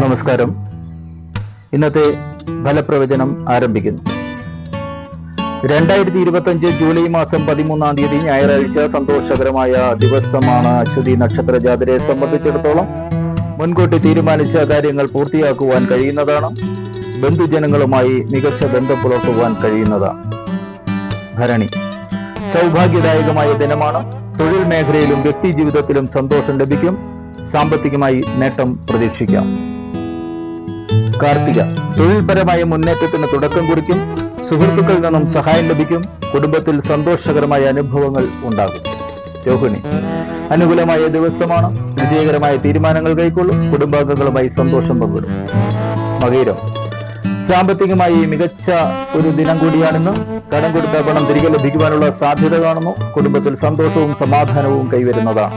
നമസ്കാരം. ഇന്നത്തെ ഫലപ്രവചനം ആരംഭിക്കുന്നു. രണ്ടായിരത്തി ഇരുപത്തി അഞ്ച് ജൂലൈ മാസം പതിമൂന്നാം തീയതി ഞായറാഴ്ച സന്തോഷകരമായ ദിവസമാണ് അശ്വതി നക്ഷത്ര ജാതരെ സംബന്ധിച്ചിടത്തോളം. മുൻകൂട്ടി തീരുമാനിച്ച കാര്യങ്ങൾ പൂർത്തിയാക്കുവാൻ കഴിയുന്നതാണ്. ബന്ധുജനങ്ങളുമായി മികച്ച ബന്ധം പുലർത്തുവാൻ കഴിയുന്നതാണ്. ഭരണി. സൗഭാഗ്യദായകമായ ദിനമാണ്. തൊഴിൽ മേഖലയിലും വ്യക്തി ജീവിതത്തിലും സന്തോഷം ലഭിക്കും. സാമ്പത്തികമായി നേട്ടം പ്രതീക്ഷിക്കാം. കാർത്തിക തൊഴിൽപരമായ മുന്നേറ്റത്തിന് തുടക്കം കുറിക്കും. സുഹൃത്തുക്കളിൽ നിന്നും സഹായം ലഭിക്കും. കുടുംബത്തിൽ സന്തോഷകരമായ അനുഭവങ്ങൾ ഉണ്ടാകും. രോഹിണി അനുകൂലമായ ദിവസമാണ്. വിജയകരമായ തീരുമാനങ്ങൾ കൈക്കൊള്ളും. കുടുംബാംഗങ്ങളുമായി സന്തോഷം പങ്കിടും മകീരം സാമ്പത്തികമായി മികച്ച ഒരു ദിനം കൂടിയാണെന്ന് കടം കൊടുത്ത പണം തിരികെ ലഭിക്കുവാനുള്ള സാധ്യത കാണുന്നു. കുടുംബത്തിൽ സന്തോഷവും സമാധാനവും കൈവരുന്നതാണ്.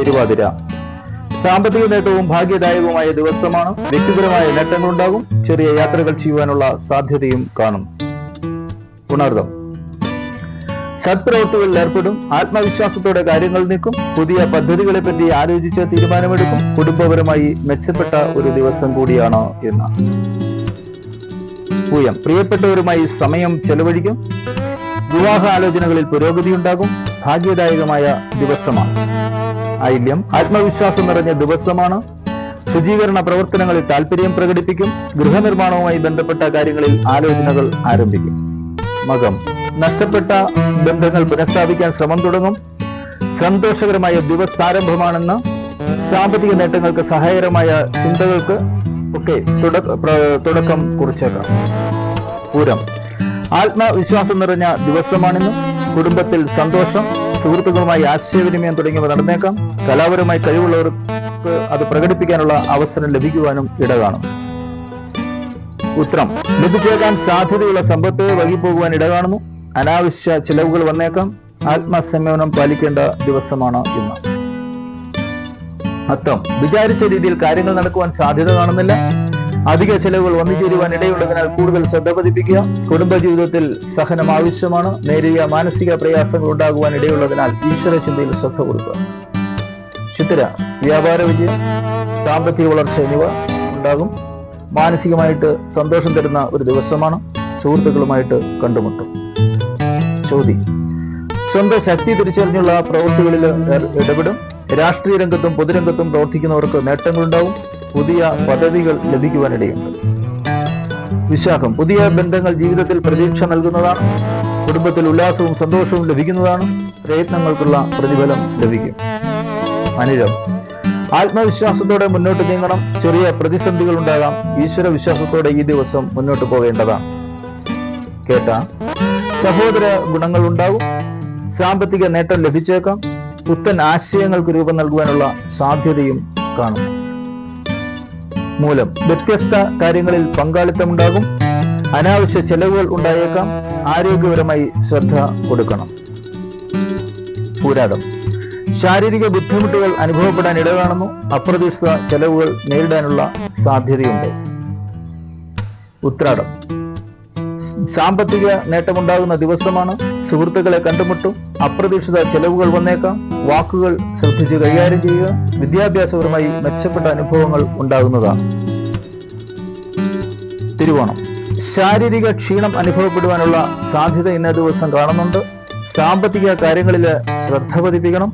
തിരുവാതിര സാമ്പത്തിക നേട്ടവും ഭാഗ്യദായകവുമായ ദിവസമാണ്. വ്യക്തിപരമായ നേട്ടങ്ങളുണ്ടാകും. ചെറിയ യാത്രകൾ ചെയ്യുവാനുള്ള സാധ്യതയും കാണും. ഉണർദം. സത്പ്രവൃത്തികളിൽ ഏർപ്പെടും. ആത്മവിശ്വാസത്തോടെ കാര്യങ്ങൾ നീക്കും. പുതിയ പദ്ധതികളെ പറ്റി ആലോചിച്ച് തീരുമാനമെടുക്കും. കുടുംബപരമായി മെച്ചപ്പെട്ട ഒരു ദിവസം കൂടിയാണ് എന്ന്. പൂയം പ്രിയപ്പെട്ടവരുമായി സമയം ചെലവഴിക്കും. വിവാഹ ആലോചനകളിൽ പുരോഗതി ഉണ്ടാകും ഭാഗ്യദായകമായ ദിവസമാണ്. ഐല്യം ആത്മവിശ്വാസം നിറഞ്ഞ ദിവസമാണ്. ശുചീകരണ പ്രവർത്തനങ്ങളിൽ താല്പര്യം പ്രകടിപ്പിക്കും. ഗൃഹനിർമ്മാണവുമായി ബന്ധപ്പെട്ട കാര്യങ്ങളിൽ ആലോചനകൾ ആരംഭിക്കും. മകം നഷ്ടപ്പെട്ട ബന്ധങ്ങൾ പുനഃസ്ഥാപിക്കാൻ ശ്രമം തുടങ്ങും. സന്തോഷകരമായ ദിവസാരംഭമാണെന്ന് സാമ്പത്തിക നേട്ടങ്ങൾക്ക് സഹായകരമായ ചിന്തകൾക്ക് ഒക്കെ തുടക്കം കുറിച്ചേക്കാം. പൂരം ആത്മവിശ്വാസം നിറഞ്ഞ ദിവസമാണെന്നും. കുടുംബത്തിൽ സന്തോഷം സുഹൃത്തുക്കളുമായി ആശയവിനിമയം തുടങ്ങിയവ നടന്നേക്കാം. കലാപരമായി കഴിവുള്ളവർക്ക് അത് പ്രകടിപ്പിക്കാനുള്ള അവസരം ലഭിക്കുവാനും ഇട കാണും ഉത്തരം ലഭിച്ചേക്കാൻ സാധ്യതയുള്ള സമ്പത്ത് വൈകിപ്പോകുവാൻ ഇട കാണുന്നു അനാവശ്യ ചിലവുകൾ വന്നേക്കാം. ആത്മസംയമനം പാലിക്കേണ്ട ദിവസമാണ് ഇന്ന്. അത്തം വിചാരിച്ച രീതിയിൽ കാര്യങ്ങൾ നടക്കുവാൻ സാധ്യത കാണുന്നില്ല. അധിക ചെലവുകൾ വന്നു ചേരുവാൻ ഇടയുള്ളതിനാൽ കൂടുതൽ ശ്രദ്ധ പതിപ്പിക്കുക. കുടുംബജീവിതത്തിൽ സഹനം ആവശ്യമാണ്. നേരിയ മാനസിക പ്രയാസങ്ങൾ ഉണ്ടാകുവാൻ ഇടയുള്ളതിനാൽ ഈശ്വര ചിന്തയിൽ ശ്രദ്ധ കൊടുക്കുക. ചിത്തിര വ്യാപാര വിജയം സാമ്പത്തിക വളർച്ച എന്നിവ ഉണ്ടാകും. മാനസികമായിട്ട് സന്തോഷം തരുന്ന ഒരു ദിവസമാണ് സുഹൃത്തുക്കളുമായിട്ട് കണ്ടുമുട്ടും. ചോദ്യം. സ്വന്തം ശക്തി തിരിച്ചറിഞ്ഞുള്ള പ്രവൃത്തികളിൽ ഇടപെടും. രാഷ്ട്രീയ രംഗത്തും പൊതുരംഗത്തും പ്രവർത്തിക്കുന്നവർക്ക് നേട്ടങ്ങളുണ്ടാവും. പുതിയ പദവികൾ ലഭിക്കുവാനിടയുണ്ട്. വിശാഖം പുതിയ ബന്ധങ്ങൾ ജീവിതത്തിൽ പ്രതീക്ഷ നൽകുന്നതാണ്. കുടുംബത്തിൽ ഉല്ലാസവും സന്തോഷവും ലഭിക്കുന്നതാണ്. പ്രയത്നങ്ങൾക്കുള്ള പ്രതിഫലം ലഭിക്കും. അനിരം ആത്മവിശ്വാസത്തോടെ മുന്നോട്ട് നീങ്ങണം. ചെറിയ പ്രതിസന്ധികൾ ഉണ്ടാകാം. ഈശ്വര വിശ്വാസത്തോടെ ഈ ദിവസം മുന്നോട്ട് പോകേണ്ടതാണ്. കേട്ട സഹോദര ഗുണങ്ങൾ ഉണ്ടാകും. സാമ്പത്തിക നേട്ടം ലഭിച്ചേക്കാം. പുത്തൻ ആശയങ്ങൾക്ക് രൂപം നൽകുവാനുള്ള സാധ്യതയും കാണും. മൂലം വ്യത്യസ്ത കാര്യങ്ങളിൽ പങ്കാളിത്തമുണ്ടാകും. അനാവശ്യ ചെലവുകൾ ഉണ്ടായേക്കാം. ആരോഗ്യപരമായി ശ്രദ്ധ കൊടുക്കണം. പോരാടം ശാരീരിക ബുദ്ധിമുട്ടുകൾ അനുഭവപ്പെടാൻ ഇടകാണുന്നു അപ്രതീക്ഷിത ചെലവുകൾ നേരിടാനുള്ള സാധ്യതയുണ്ട്. ഉത്രാടം. സാമ്പത്തിക നേട്ടമുണ്ടാകുന്ന ദിവസമാണ് സുഹൃത്തുക്കളെ കണ്ടുമുട്ടും അപ്രതീക്ഷിത ചെലവുകൾ വന്നേക്കാം. വാക്കുകൾ ശ്രദ്ധിച്ച് കൈകാര്യം ചെയ്യുക. വിദ്യാഭ്യാസപരമായി മെച്ചപ്പെട്ട അനുഭവങ്ങൾ ഉണ്ടാകുന്നതാണ്. തിരുവോണം. ശാരീരിക ക്ഷീണം അനുഭവപ്പെടുവാനുള്ള സാധ്യത ഇന്ന ദിവസം കാണുന്നുണ്ട്. സാമ്പത്തിക കാര്യങ്ങളിൽ ശ്രദ്ധ പതിപ്പിക്കണം.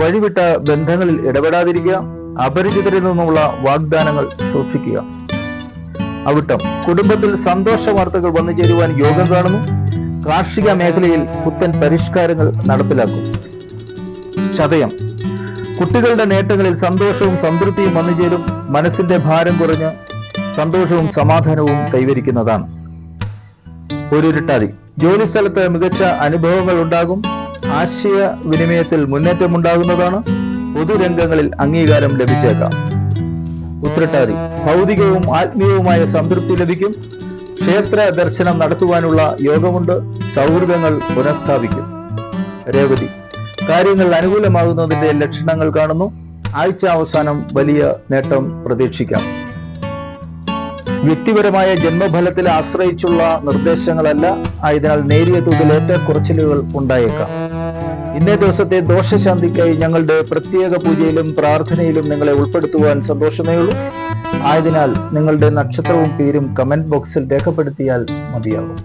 വഴിവിട്ട ബന്ധങ്ങളിൽ ഇടപെടാതിരിക്കുക. അപരിചിതരിൽ നിന്നുള്ള വാഗ്ദാനങ്ങൾ സൂക്ഷിക്കുക. അവിട്ടം. കുടുംബത്തിൽ സന്തോഷ വാർത്തകൾ വന്നു ചേരുവാൻ യോഗം കാണുന്നു. കാർഷിക മേഖലയിൽ പുത്തൻ പരിഷ്കാരങ്ങൾ നടപ്പിലാക്കും. ചതയം. കുട്ടികളുടെ നേട്ടങ്ങളിൽ സന്തോഷവും സംതൃപ്തിയും വന്നു ചേരും. മനസ്സിന്റെ ഭാരം കുറഞ്ഞ് സന്തോഷവും സമാധാനവും കൈവരിക്കുന്നതാണ്. ഒരുരുട്ടാതി. ജോലിസ്ഥലത്ത് മികച്ച അനുഭവങ്ങൾ ഉണ്ടാകും. ആശയവിനിമയത്തിൽ മുന്നേറ്റം ഉണ്ടാകുന്നതാണ്. പൊതുരംഗങ്ങളിൽ അംഗീകാരം ലഭിച്ചേക്കാം. ഉത്രട്ടാതി ഭൗതികവും ആത്മീയവുമായ സംതൃപ്തി ലഭിക്കും. ക്ഷേത്ര ദർശനം നടത്തുവാനുള്ള യോഗമുണ്ട്. സൗഹൃദങ്ങൾ പുനഃസ്ഥാപിക്കും. രേവതി കാര്യങ്ങൾ അനുകൂലമാകുന്നതിന്റെ ലക്ഷണങ്ങൾ കാണുന്നു. ആഴ്ച അവസാനം വലിയ നേട്ടം പ്രതീക്ഷിക്കാം. വ്യക്തിപരമായ ജന്മഫലത്തിൽ ആശ്രയിച്ചുള്ള നിർദ്ദേശങ്ങളല്ല. ആയതിനാൽ നേരിയ തോതിൽ ഏറ്റക്കുറച്ചിലുകൾ ഉണ്ടായേക്കാം. ഇന്നേ ദിവസത്തെ ദോഷശാന്തിക്കായി ഞങ്ങളുടെ പ്രത്യേക പൂജയിലും പ്രാർത്ഥനയിലും നിങ്ങളെ ഉൾപ്പെടുത്തുവാൻ സന്തോഷമേ ഉള്ളൂ. ആയതിനാൽ നിങ്ങളുടെ നക്ഷത്രവും പേരും കമന്റ് ബോക്സിൽ രേഖപ്പെടുത്തിയാൽ മതിയാകും.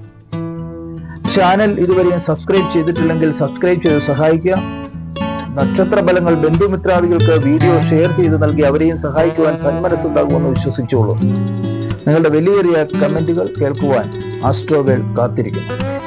ചാനൽ ഇതുവരെയും സബ്സ്ക്രൈബ് ചെയ്തിട്ടില്ലെങ്കിൽ സബ്സ്ക്രൈബ് ചെയ്ത് സഹായിക്കുക. നക്ഷത്ര ഫലങ്ങൾ ബന്ധുമിത്രാദികൾക്ക് വീഡിയോ ഷെയർ ചെയ്ത് നൽകി അവരെയും സഹായിക്കുവാൻ സന്മനസ്സുണ്ടാകുമെന്ന് വിശ്വസിച്ചോളൂ. നിങ്ങളുടെ വലിയ കമന്റുകൾ കേൾക്കുവാൻ ആസ്ട്രോവേൾ കാത്തിരിക്കുന്നു.